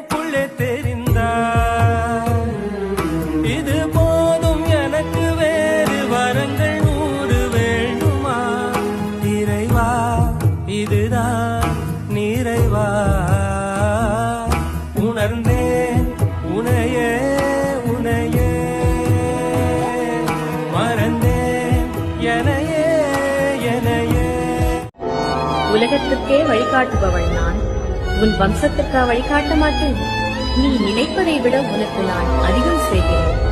எனக்குள்ளே தெரிந்தாய் இது போதும் எனக்கு வேறு வரங்கள் நூறு வேண்டுமா? இறைவா இதுதான் நிறைவா உணர்ந்தேன் உனையே உனையே. மறந்தேன் எனையே எனையே உலகத்துக்கே வழிகாட்டுபவள் நான். உன் வம்சத்துக்கா வழிகாட்ட மாட்டேன். நீ நினைப்பதை விட உனக்கு நான் அதிகம் செய்கிறேன்.